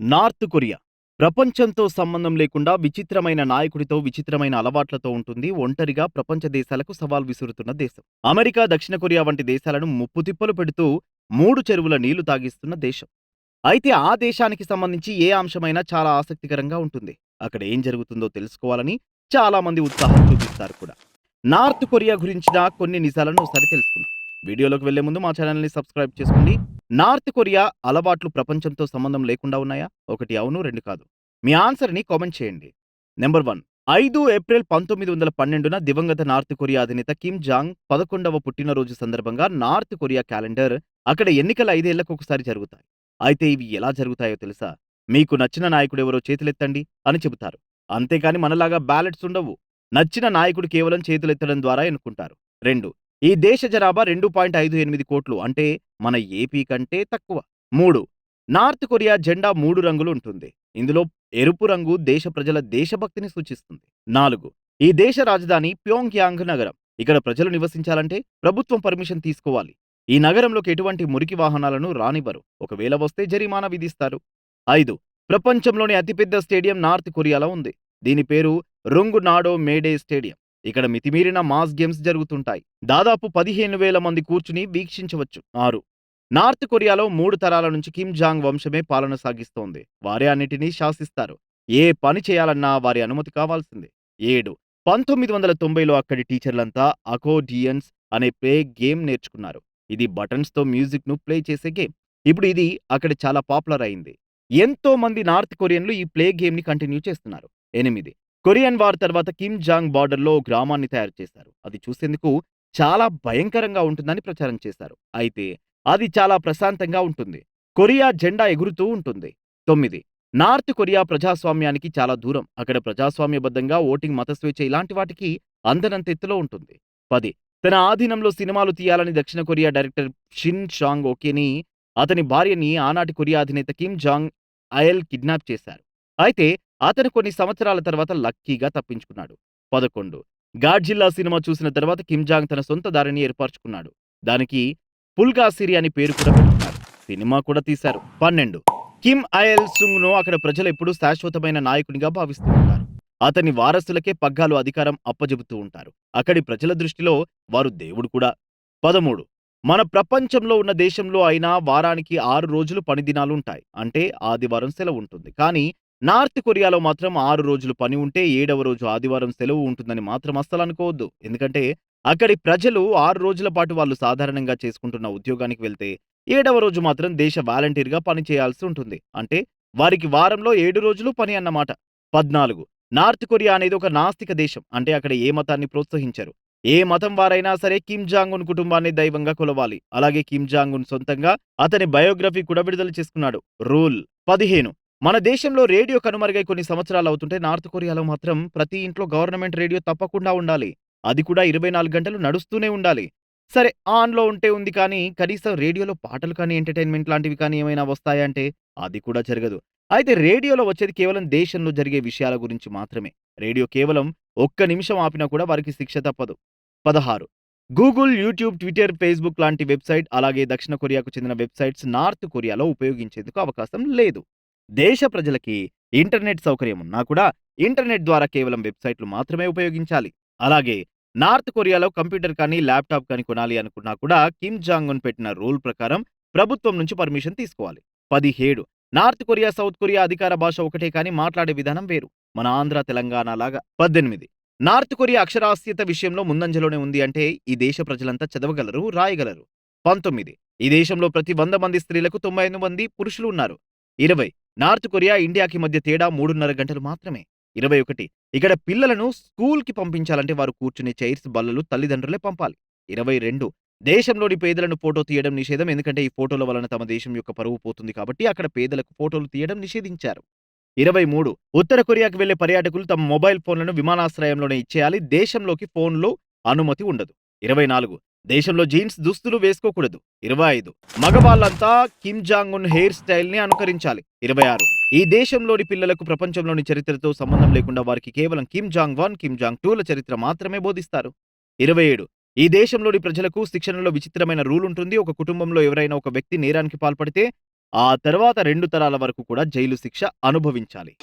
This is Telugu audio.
North Korea. ప్రపంచంతో సంబంధం లేకుండా విచిత్రమైన నాయకుడితో విచిత్రమైన అలవాట్లతో ఉంటుంది. ఒంటరిగా ప్రపంచ దేశాలకు సవాల్ విసురుతున్న దేశం. అమెరికా దక్షిణ కొరియా వంటి దేశాలను ముప్పుతిప్పలు పెడుతూ మూడు చెరువుల నీళ్ళు తాగిస్తున్న దేశం. అయితే ఆ దేశానికి సంబంధించి ఏ అంశమైనా చాలా ఆసక్తికరంగా ఉంటుంది. అక్కడ ఏం జరుగుతుందో తెలుసుకోవాలని చాలా మంది ఉత్సాహం చూపిస్తారు కూడా. నార్త్ కొరియా గురించిన కొన్ని నిజాలను ఒకసారి తెలుసుకుందాం. వీడియోలోకి వెళ్ళే ముందు మా ఛానల్ని సబ్స్క్రైబ్ చేసుకోండి. నార్త్ కొరియా అలవాట్లు ప్రపంచంతో సంబంధం లేకుండా ఉన్నాయా? ఒకటి అవును రెండు కాదు. మీ ఆన్సర్ని కామెంట్ చేయండి. నెంబర్ వన్ ఐదు ఏప్రిల్ పంతొమ్మిది వందల పన్నెండున దివంగత నార్త్ కొరియా అధినేత కిమ్ జాంగ్ పదకొండవ పుట్టినరోజు సందర్భంగా నార్త్ కొరియా క్యాలెండర్ అక్కడ ఎన్నికల ఐదేళ్ళకు ఒకసారి జరుగుతాయి. అయితే ఇవి ఎలా జరుగుతాయో తెలుసా? మీకు నచ్చిన నాయకుడు ఎవరో చేతులెత్తండి అని చెబుతారు. అంతేకాని మనలాగా బ్యాలెట్స్ ఉండవు. నచ్చిన నాయకుడు కేవలం చేతులెత్తడం ద్వారా ఎన్నుకుంటారు రెండు ఈ దేశ జనాభా రెండు పాయింట్ ఐదు ఎనిమిది కోట్లు. అంటే మన ఏపీ కంటే తక్కువ. మూడు నార్త్ కొరియా జెండా మూడు రంగులు ఉంటుంది. ఇందులో ఎరుపు రంగు దేశ ప్రజల దేశభక్తిని సూచిస్తుంది. నాలుగు ఈ దేశ రాజధాని ప్యోంగ్ యాంగ్ నగరం. ఇక్కడ ప్రజలు నివసించాలంటే ప్రభుత్వం పర్మిషన్ తీసుకోవాలి. ఈ నగరంలోకి ఎటువంటి మురికి వాహనాలను రానివ్వరు. ఒకవేళ వస్తే జరిమానా విధిస్తారు. ఐదు ప్రపంచంలోని అతిపెద్ద స్టేడియం నార్త్ కొరియాలో ఉంది. దీని పేరు రొంగు నాడో మేడే స్టేడియం. ఇక్కడ మితిమీరిన మాస్ గేమ్స్ జరుగుతుంటాయి. దాదాపు పదిహేను వేల మంది కూర్చుని వీక్షించవచ్చు. ఆరు. నార్త్ కొరియాలో మూడు తరాల నుంచి కిమ్ జాంగ్ వంశమే పాలన సాగిస్తోంది. వారే అన్నిటినీ శాసిస్తారు. ఏ పని చేయాలన్నా వారి అనుమతి కావాల్సిందే. ఏడు. పంతొమ్మిది వందల తొంభైలో అక్కడి టీచర్లంతా అకోడియన్స్ అనే ప్లే గేమ్ నేర్చుకున్నారు. ఇది బటన్స్తో మ్యూజిక్ను ప్లే చేసే గేమ్. ఇప్పుడు ఇది అక్కడ చాలా పాపులర్ అయింది. ఎంతో మంది నార్త్ కొరియన్లు ఈ ప్లే గేమ్ని కంటిన్యూ చేస్తున్నారు. ఎనిమిది. కొరియన్ వార్ తర్వాత కిమ్ జాంగ్ బార్డర్లో గ్రామాన్ని తయారు చేశారు. అది చూసేందుకు చాలా భయంకరంగా ఉంటుందని ప్రచారం చేశారు. అయితే అది చాలా ప్రశాంతంగా ఉంటుంది. కొరియా జెండా ఎగురుతూ ఉంటుంది. తొమ్మిది నార్త్ కొరియా ప్రజాస్వామ్యానికి చాలా దూరం. అక్కడ ప్రజాస్వామ్యబద్ధంగా ఓటింగ్ మత స్వేచ్ఛ ఇలాంటి వాటికి అందనంత ఎత్తులో ఉంటుంది. పది తన ఆధీనంలో సినిమాలు తీయాలని దక్షిణ కొరియా డైరెక్టర్ షిన్ షాంగ్ ఓకేని అతని భార్యని ఆనాటి కొరియా అధినేత కిమ్ జాంగ్ అయల్ కిడ్నాప్ చేశారు. అయితే అతను కొన్ని సంవత్సరాల తర్వాత లక్కీగా తప్పించుకున్నాడు. పదకొండు. గాడ్జిల్లా సినిమా చూసిన తర్వాత కిమ్ తన సొంత దారిని ఏర్పరచుకున్నాడు. దానికి పుల్గా సిరి అని పేరు కూడా పెట్టుకున్నారు. సినిమా కూడా తీశారు. పన్నెండు. కిమ్ అయల్ సుంగ్ను అక్కడ ప్రజలు ఎప్పుడూ శాశ్వతమైన నాయకునిగా భావిస్తూ ఉంటారు. అతని వారసులకే పగ్గాలు అధికారం అప్పజెబుతూ ఉంటారు. అక్కడి ప్రజల దృష్టిలో వారు దేవుడు కూడా. పదమూడు. మన ప్రపంచంలో ఉన్న దేశంలో అయినా వారానికి ఆరు రోజులు పనిదినాలుంటాయి ఉంటాయి. అంటే ఆదివారం సెలవు ఉంటుంది. కానీ నార్త్ కొరియాలో మాత్రం ఆరు రోజులు పని ఉంటే ఏడవ రోజు ఆదివారం సెలవు ఉంటుందని మాత్రం అస్సలు అనుకోవద్దు. ఎందుకంటే అక్కడి ప్రజలు ఆరు రోజుల పాటు వాళ్ళు సాధారణంగా చేసుకుంటున్న ఉద్యోగానికి వెళ్తే ఏడవ రోజు మాత్రం దేశ వాలంటీర్గా పని చేయాల్సి ఉంటుంది. అంటే వారికి వారంలో ఏడు రోజులు పని అన్నమాట. పద్నాలుగు. నార్త్ కొరియా అనేది ఒక నాస్తిక దేశం. అంటే అక్కడ ఏ మతాన్ని ప్రోత్సహించరు. ఏ మతం వారైనా సరే కిమ్ జాంగ్ ఉన్ కుటుంబాన్ని దైవంగా కొలవాలి. అలాగే కిమ్ జాంగ్ ఉన్ సొంతంగా అతని బయోగ్రఫీ కూడా విడుదల చేసుకున్నాడు. రూల్. పదిహేను. మన దేశంలో రేడియో కనుమరుగై కొన్ని సంవత్సరాలు అవుతుంటే నార్త్ కొరియాలో మాత్రం ప్రతి ఇంట్లో గవర్నమెంట్ రేడియో తప్పకుండా ఉండాలి. అది కూడా ఇరవై నాలుగు గంటలు నడుస్తూనే ఉండాలి. సరే ఆన్లో ఉంటే ఉంది కానీ కనీసం రేడియోలో పాటలు కానీ ఎంటర్టైన్మెంట్ లాంటివి కానీ ఏమైనా వస్తాయంటే అది కూడా జరగదు. అయితే రేడియోలో వచ్చేది కేవలం దేశంలో జరిగే విషయాల గురించి మాత్రమే. రేడియో కేవలం ఒక్క నిమిషం ఆపినా కూడా వారికి శిక్ష తప్పదు. పదహారు. గూగుల్ యూట్యూబ్ ట్విట్టర్ ఫేస్బుక్ లాంటి వెబ్సైట్ అలాగే దక్షిణ కొరియాకు చెందిన వెబ్సైట్స్ నార్త్ కొరియాలో ఉపయోగించేందుకు అవకాశం లేదు. దేశ ప్రజలకి ఇంటర్నెట్ సౌకర్యం ఉన్నా కూడా ఇంటర్నెట్ ద్వారా కేవలం వెబ్సైట్లు మాత్రమే ఉపయోగించాలి. అలాగే నార్త్ కొరియాలో కంప్యూటర్ కానీ ల్యాప్టాప్ కానీ కొనాలి అనుకున్నా కూడా కిమ్ జాంగ్ ఉన్ పెట్టిన రూల్ ప్రకారం ప్రభుత్వం నుంచి పర్మిషన్ తీసుకోవాలి. పదిహేడు నార్త్ కొరియా సౌత్ కొరియా అధికార భాష ఒకటే కానీ మాట్లాడే విధానం వేరు. మన ఆంధ్ర తెలంగాణ లాగా. పద్దెనిమిది నార్త్ కొరియా అక్షరాస్యత విషయంలో ముందంజలోనే ఉంది అంటే ఈ దేశ ప్రజలంతా చదవగలరు రాయగలరు. పంతొమ్మిది ఈ దేశంలో ప్రతి వంద మంది స్త్రీలకు తొంభై ఐదు మంది పురుషులు ఉన్నారు. ఇరవై నార్త్ కొరియా ఇండియాకి మధ్య తేడా మూడున్నర గంటలు మాత్రమే. ఇరవై ఒకటి. ఇక్కడ పిల్లలను స్కూల్కి పంపించాలంటే వారు కూర్చునే చైర్స్ బల్లలు తల్లిదండ్రులే పంపాలి. ఇరవై రెండు. దేశంలోని పేదలను ఫోటో తీయడం నిషేధం. ఎందుకంటే ఈ ఫోటోల వలన తమ దేశం యొక్క పరువు పోతుంది కాబట్టి అక్కడ పేదలకు ఫోటోలు తీయడం నిషేధించారు. ఇరవై మూడు. ఉత్తర కొరియాకు వెళ్ళే పర్యాటకులు తమ మొబైల్ ఫోన్లను విమానాశ్రయంలోనే ఇచ్చేయాలి. దేశంలోకి ఫోన్లో అనుమతి ఉండదు. ఇరవై నాలుగు. దేశంలో జీన్స్ దుస్తులు వేసుకోకూడదు. ఇరవై ఐదు. మగవాళ్ళంతా కిమ్ జాంగ్ ఉన్ హెయిర్ స్టైల్ని అనుకరించాలి. ఇరవై ఆరు. ఈ దేశంలోని పిల్లలకు ప్రపంచంలోని చరిత్రతో సంబంధం లేకుండా వారికి కేవలం Kim Jong one Kim Jong టూల చరిత్ర మాత్రమే బోధిస్తారు. ఇరవై ఏడు. ఈ దేశంలోని ప్రజలకు శిక్షణలో విచిత్రమైన రూల్ ఉంటుంది. ఒక కుటుంబంలో ఎవరైనా ఒక వ్యక్తి నేరానికి పాల్పడితే ఆ తర్వాత రెండు తరాల వరకు కూడా జైలు శిక్ష అనుభవించాలి.